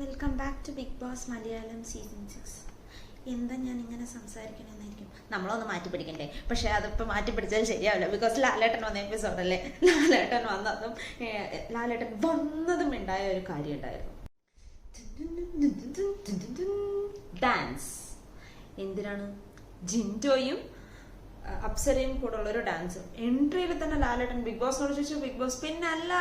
Welcome back to Bigg Boss Malayalam season six എന്താ ഞാൻ ഇങ്ങനെ സംസാരിക്കണമെന്നായിരിക്കും നമ്മളൊന്ന് മാറ്റി പിടിക്കണ്ടേ? പക്ഷെ അതിപ്പോൾ മാറ്റി പിടിച്ചാൽ ശരിയാവില്ല. ബിക്കോസ് ലാലേട്ടൻ വന്ന എപ്പിസോഡ് അല്ലേ? ലാലേട്ടൻ വന്നതും ലാലേട്ടൻ വന്നതും ഉണ്ടായ ഒരു കാര്യം ഉണ്ടായിരുന്നു. ഡാൻസ് എന്തിനാണ്? അഹ് അപ്സരയും കൂടെ ഒരു ഡാൻസ് എൻട്രിയിൽ തന്നെ ലാലേട്ടൻ ബിഗ് ബോസിനോട് ചോദിച്ചു ബിഗ് ബോസ് പിന്നെ പിന്നല്ല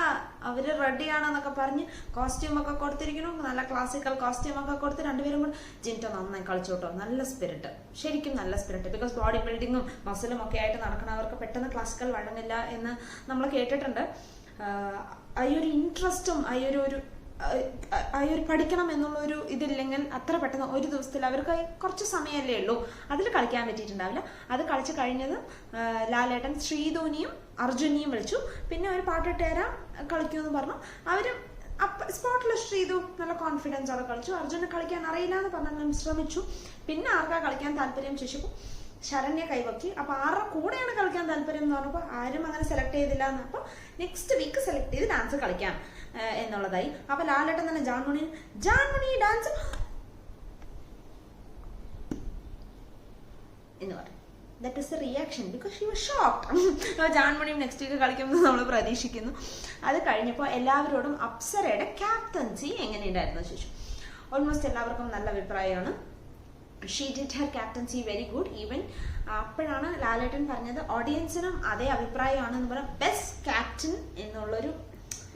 അവർ റെഡിയാണെന്നൊക്കെ പറഞ്ഞ് കോസ്റ്റ്യൂം ഒക്കെ കൊടുത്തിരിക്കുന്നു. നല്ല ക്ലാസിക്കൽ കോസ്റ്റ്യൂം ഒക്കെ കൊടുത്ത് രണ്ടുപേരും കൂടെ ജിന്റോ നന്നായി കളിച്ചോട്ടോ. നല്ല സ്പിരിറ്റ് ശരിക്കും നല്ല സ്പിരിറ്റ് ബിക്കോസ് ബോഡി ബിൽഡിങ്ങും മസിലും ഒക്കെ ആയിട്ട് നടക്കണവർക്ക് പെട്ടെന്ന് ക്ലാസിക്കൽ വഴങ്ങില്ല എന്ന് നമ്മൾ കേട്ടിട്ടുണ്ട്. ആ ഒരു ഇൻട്രസ്റ്റും ആ ഒരു ഒരു ആ ഒരു പഠിക്കണം എന്നുള്ള ഒരു ഇതില്ലെങ്കിൽ അത്ര പെട്ടെന്ന് ഒരു ദിവസത്തിൽ അവർക്ക് കുറച്ച് സമയമല്ലേ ഉള്ളൂ. അതിൽ കളിക്കാൻ പറ്റിയിട്ടുണ്ടാവില്ല. അത് കളിച്ച് കഴിഞ്ഞത് ലാലേട്ടൻ ശ്രീധോനിയും അർജുനിയും വിളിച്ചു. പിന്നെ ഒരു പാട്ടിട്ട് തരാം കളിക്കുമെന്ന് പറഞ്ഞു. അപ്പ സ്പോട്ടിൽ ശ്രീതു നല്ല കോൺഫിഡൻസ് അവിടെ കളിച്ചു. അർജുന് കളിക്കാൻ അറിയില്ല എന്ന് പറഞ്ഞാൽ ശ്രമിച്ചു പിന്നെ ആർക്കാ കളിക്കാൻ താല്പര്യം ചോദിച്ചപ്പോൾ ശരണ്യ കൈവക്കി. അപ്പൊ ആരുടെ കൂടെയാണ് കളിക്കാൻ താല്പര്യം എന്ന് പറഞ്ഞപ്പോൾ ആരും അങ്ങനെ സെലക്ട് ചെയ്തില്ല എന്ന് അപ്പൊ നെക്സ്റ്റ് വീക്ക് സെലക്ട് ചെയ്ത് ഡാൻസ് കളിക്കാം എന്നുള്ളതായി. അപ്പൊ ലാലേട്ടൻ തന്നെ ജാൻമുണി ജാൻമുണി ഡാൻസ് എന്ന് പറയും that is a reaction because she was shocked ജാൻമണിയും next week കളിക്കുമെന്ന് നമ്മൾ പ്രതീക്ഷിക്കുന്നു. അത് കഴിഞ്ഞപ്പോൾ എല്ലാവരോടും അപ്സരയുടെ ക്യാപ്റ്റൻസി എങ്ങനെയുണ്ടായിരുന്നു ശേഷം ഓൾമോസ്റ്റ് എല്ലാവർക്കും നല്ല അഭിപ്രായമാണ്. She did her captaincy very good even അപ്പോഴാണ് ലാലേട്ടൻ പറഞ്ഞത് ഓഡിയൻസിനും അതേ അഭിപ്രായമാണ് എന്ന് പറഞ്ഞാൽ ബെസ്റ്റ് ക്യാപ്റ്റൻ എന്നുള്ളൊരു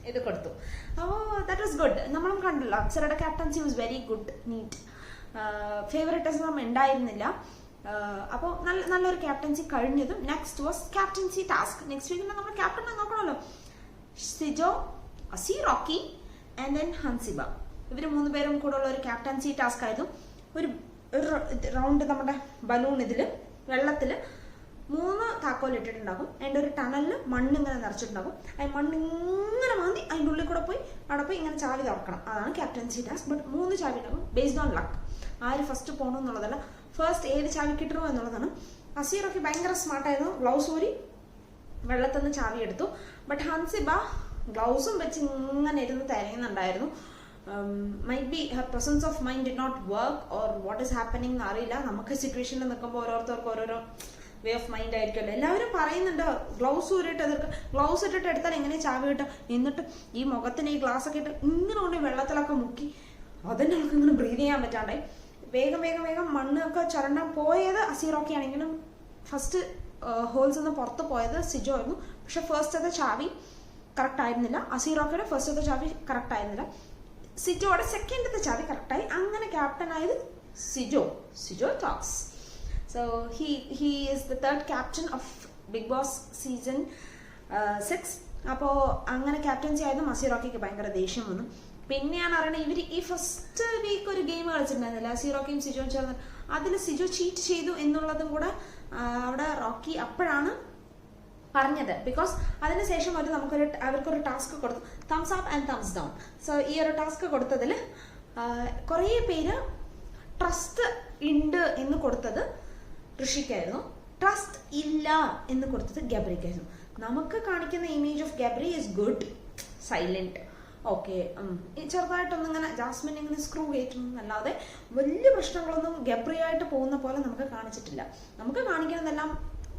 ഇത് കൊടുത്തു. അപ്പോൾ ദാറ്റ് വാസ് ഗുഡ് നമ്മളും കണ്ടല്ലോ അപ്സരയുടെ captaincy was very good neat favouritism ഉണ്ടായിരുന്നില്ല. അപ്പോൾ നല്ല നല്ലൊരു ക്യാപ്റ്റൻസി കഴിഞ്ഞതും next was captaincy task next വീക്കിൽ നമ്മൾ ക്യാപ്റ്റനെ നോക്കണമല്ലോ. സിജോ അസി റോക്കി ആൻഡ് ദെൻ ഹൻസിബ. ഇവർ മൂന്ന് പേരും കൂടെ ഉള്ള ഒരു ക്യാപ്റ്റൻസി ടാസ്ക് ആയിരുന്നു. ഒരു ഒരു റൗണ്ട് നമ്മുടെ ബലൂൺ ഇതിൽ വെള്ളത്തിൽ മൂന്ന് താക്കോൽ ഇട്ടിട്ടുണ്ടാകും. അതിന്റെ ഒരു ടണലിൽ മണ്ണ് ഇങ്ങനെ നിറച്ചിട്ടുണ്ടാകും. ആ മണ്ണ് ഇങ്ങനെ മാന്തി അതിന്റെ ഉള്ളിൽ കൂടെ പോയി അവിടെ പോയി ഇങ്ങനെ ചാവി തുറക്കണം. അതാണ് ക്യാപ്റ്റൻസി ടാസ്ക് ബട്ട് മൂന്ന് ചാവി ഉണ്ടാകും ബേസ്ഡ് ഓൺ ലക്ക് ആര് ഫസ്റ്റ് പോകണം എന്നുള്ളതല്ല ഫസ്റ്റ് ഏത് ചാവി കിട്ടണോ എന്നുള്ളതാണ്. അസീറൊക്കെ ഭയങ്കര സ്മാർട്ടായിരുന്നു ഗ്ലൗസ് ഊരി വെള്ളത്തിൽ നിന്ന് ചാവി എടുത്തു. ബട്ട് ഹൻസിബ ഗ്ലൗസും വെച്ച് ഇങ്ങനെ ഇരുന്ന് തരയുന്നുണ്ടായിരുന്നു. Maybe her presence of mind did not work or what is happening എന്ന് അറിയില്ല. നമുക്ക് സിറ്റുവേഷനിൽ നിൽക്കുമ്പോൾ ഓരോരുത്തർക്ക് ഓരോരോ വേ ഓഫ് മൈൻഡ് ആയിരിക്കുമല്ലോ. എല്ലാവരും പറയുന്നുണ്ട് ഗ്ലൗസ് ഊരിട്ട് എതിർക്ക്. ഗ്ലൗസ് ഇട്ടിട്ട് എടുത്താൽ എങ്ങനെ ചാവി കിട്ടും? എന്നിട്ട് ഈ മുഖത്തിന് ഈ ഗ്ലാസ് ഒക്കെ ഇട്ട് ഇങ്ങനെ കൊണ്ട് വെള്ളത്തിലൊക്കെ മുക്കി അതന്നെ അവൾക്ക് ഇങ്ങനെ ബ്രീത് ചെയ്യാൻ പറ്റാണ്ടായി. വേഗം വേഗം വേഗം മണ്ണൊക്കെ ചുരണ്ടാൻ പോയത് അസീറൊക്കെ ആണെങ്കിലും ഫസ്റ്റ് ഹോൾസ് നിന്ന് പുറത്ത് പോയത് സിജോ ആയിരുന്നു. പക്ഷെ ഫസ്റ്റത്തെ ചാവി കറക്റ്റ് ആയിരുന്നില്ല. അസീറോക്കയുടെ ഫസ്റ്റത്തെ ചാവി കറക്റ്റ് ആയിരുന്നില്ല. സിജോയുടെ സെക്കൻഡത്തെ ചാവി കറക്റ്റായി അങ്ങനെ ക്യാപ്റ്റൻ ആയത് Sijo. Sijo talks so he he is the third captain of Bigg Boss season six അപ്പോൾ അങ്ങനെ ക്യാപ്റ്റൻസി ആയത് മസീറോക്കിക്ക് ഭയങ്കര ദേഷ്യം വന്നു. പിന്നെയാണ് അറിയണത് ഇവർ ഈ ഫസ്റ്റ് വീക്ക് ഒരു ഗെയിം കളിച്ചിട്ടുണ്ടായിരുന്നില്ല. സീറോക്കിയും സിജോയും ചേർന്ന്. അതിൽ സിജോ ചീറ്റ് ചെയ്തു എന്നുള്ളതും കൂടെ അവിടെ റോക്കി അപ്പോഴാണ് പറഞ്ഞത്. ബിക്കോസ് അതിനുശേഷം അവർ നമുക്കൊരു അവർക്കൊരു ടാസ്ക് കൊടുത്തു. Thumbs up and thumbs down so ഈ ഒരു ടാസ്ക് കൊടുത്തതിൽ കുറേ പേര് ട്രസ്റ്റ് ഉണ്ട് എന്ന് കൊടുത്തത് ഋഷിക്കായിരുന്നു. ട്രസ്റ്റ് ഇല്ല എന്ന് കൊടുത്തത് ഗബ്രിക്കായിരുന്നു. നമുക്ക് കാണിക്കുന്ന image of Gabri is good silent okay ചെറുതായിട്ടൊന്നും ഇങ്ങനെ ജാസ്മിൻ ഇങ്ങനെ സ്ക്രൂ കയറ്റുന്നു അല്ലാതെ വലിയ പ്രശ്നങ്ങളൊന്നും ഗബ്രിയായിട്ട് പോകുന്ന പോലെ നമുക്ക് കാണിച്ചിട്ടില്ല. നമുക്ക് കാണിക്കുന്നതെല്ലാം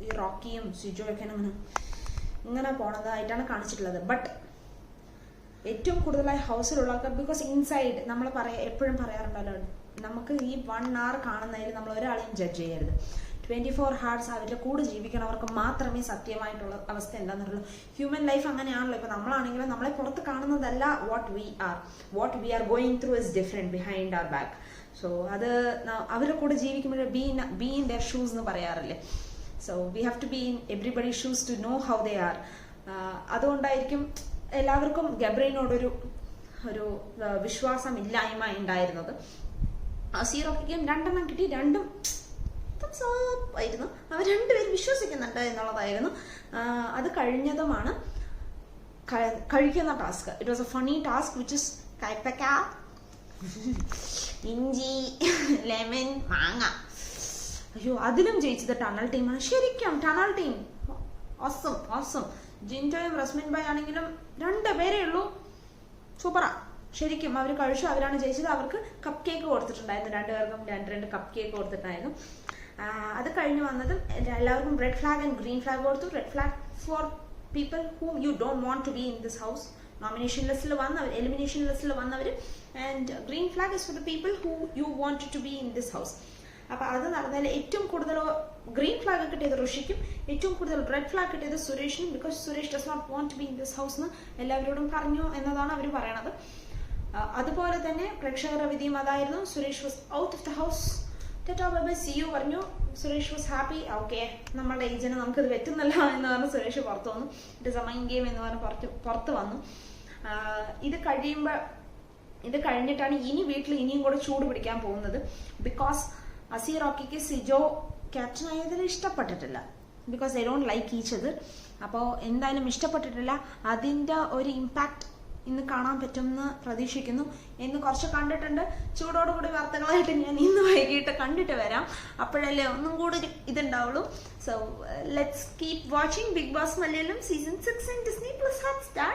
ഈ റോക്കിയും സിജോയൊക്കെ ഇങ്ങനെ ഇങ്ങനെ പോണതായിട്ടാണ് കാണിച്ചിട്ടുള്ളത്. ബട്ട് ഏറ്റവും കൂടുതലായി ഹൗസിലുള്ള ആൾക്കാർ ബിക്കോസ് ഇൻസൈഡ് നമ്മൾ പറയാ എപ്പോഴും പറയാറുണ്ടല്ലോ നമുക്ക് ഈ വൺ അവർ കാണുന്നതിൽ നമ്മൾ ഒരാളെയും ജഡ്ജ് ചെയ്യരുത്. ട്വന്റി ഫോർ ഹാർട്സ് അവരുടെ കൂടെ ജീവിക്കണവർക്ക് മാത്രമേ സത്യമായിട്ടുള്ള അവസ്ഥ എന്താണെന്നുള്ളൂ ഹ്യൂമൻ ലൈഫ് അങ്ങനെയാണല്ലോ. ഇപ്പോൾ നമ്മളാണെങ്കിലും നമ്മളെ പുറത്ത് കാണുന്നതല്ല what we are what we are going through is different behind our back so അത് അവരുടെ കൂടെ ജീവിക്കുമ്പോൾ be in be in shoes എന്ന് പറയാറില്ലേ? So we have to be in everybody shoes to know how they are അതുകൊണ്ടായിരിക്കും എല്ലാവർക്കും ഗബ്രയിനോടൊരു ഒരു വിശ്വാസം ഇല്ലായ്മ ഉണ്ടായിരുന്നത്. സീറോക്കും രണ്ടെണ്ണം കിട്ടി. രണ്ടും ായിരുന്നു അവർ രണ്ടുപേരും വിശ്വസിക്കുന്നുണ്ട് എന്നുള്ളതായിരുന്നു. അത് കഴിഞ്ഞതുമാണ് കഴിക്കുന്ന task. It was a funny task which is കൈപ്പക്ക ഇഞ്ചി ലെമൺ മാങ്ങ. അയ്യോ അതിലും ജയിച്ചത് ടണൽ ടീമാണ് ശരിക്കും ടണൽ ടീം. ഓസം ഓസം ജിന്റോയും റസ്മിൻ ബൈ ആണെങ്കിലും രണ്ട് പേരേ ഉള്ളൂ. സൂപ്പറാ ശരിക്കും അവർ കഴിച്ചു അവരാണ് ജയിച്ചത്. അവർക്ക് കപ്പ് കേക്ക് കൊടുത്തിട്ടുണ്ടായിരുന്നു. രണ്ടുപേർക്കും രണ്ട് രണ്ട് കപ്പ് കേക്ക് കൊടുത്തിട്ടുണ്ടായിരുന്നു. അത് കഴിഞ്ഞ് വന്നതും എല്ലാവർക്കും red flag and green flag കൊടുത്തു. Red flag for people whom you don't want to be in this house nomination ലിസ്റ്റിൽ വന്നവർ എലിമിനേഷൻ ലിസ്റ്റിൽ വന്നവർ and green flag is for the people who you want to be in this house അപ്പൊ അത് നടന്നാൽ ഏറ്റവും കൂടുതൽ ഗ്രീൻ ഫ്ലാഗ് കിട്ടിയത് ഋഷിക്കും ഏറ്റവും കൂടുതൽ റെഡ് ഫ്ലാഗ് കിട്ടിയത് സുരേഷിനും because Suresh does not want be in this house എന്ന് എല്ലാവരോടും പറഞ്ഞു എന്നതാണ് അവർ പറയണത്. അതുപോലെ തന്നെ പ്രേക്ഷകരുടെ വിധിയും അതായിരുന്നു Suresh was out of the house ടെറ്റോ bye see you പറഞ്ഞു. സുരേഷ് വാസ് ഹാപ്പി ഓക്കെ നമ്മളുടെ ഏജന്റ് നമുക്കിത് പറ്റുന്നില്ല എന്ന് പറഞ്ഞ് സുരേഷ് പുറത്തു വന്നു. It is a mind game എന്ന് പറഞ്ഞ് പുറത്ത് പുറത്ത് വന്നു. ഇത് കഴിയുമ്പോൾ ഇത് കഴിഞ്ഞിട്ടാണ് ഇനി വീട്ടിൽ ഇനിയും കൂടെ ചൂട് പിടിക്കാൻ പോകുന്നത്. ബിക്കോസ് അസി റോക്കിക്ക് സിജോ ക്യാപ്റ്റൻ ആയതിൽ ഇഷ്ടപ്പെട്ടിട്ടില്ല. Because I don't like each അത് അപ്പോൾ എന്തായാലും ഇഷ്ടപ്പെട്ടിട്ടില്ല. അതിന്റെ ഒരു ഇമ്പാക്റ്റ് ഇന്ന് കാണാൻ പറ്റുമെന്ന് പ്രതീക്ഷിക്കുന്നു. ഇന്ന് കുറച്ച് കണ്ടിട്ടുണ്ട്. ചൂടോടുകൂടി വാർത്തകളായിട്ട് ഞാൻ ഇന്ന് വൈകിട്ട് കണ്ടിട്ട് വരാം. അപ്പോഴല്ലേ ഒന്നും കൂടി ഇതുണ്ടാവുള്ളൂ. So let's keep watching Bigg Boss Malayalam season six in Disney plus Hotstar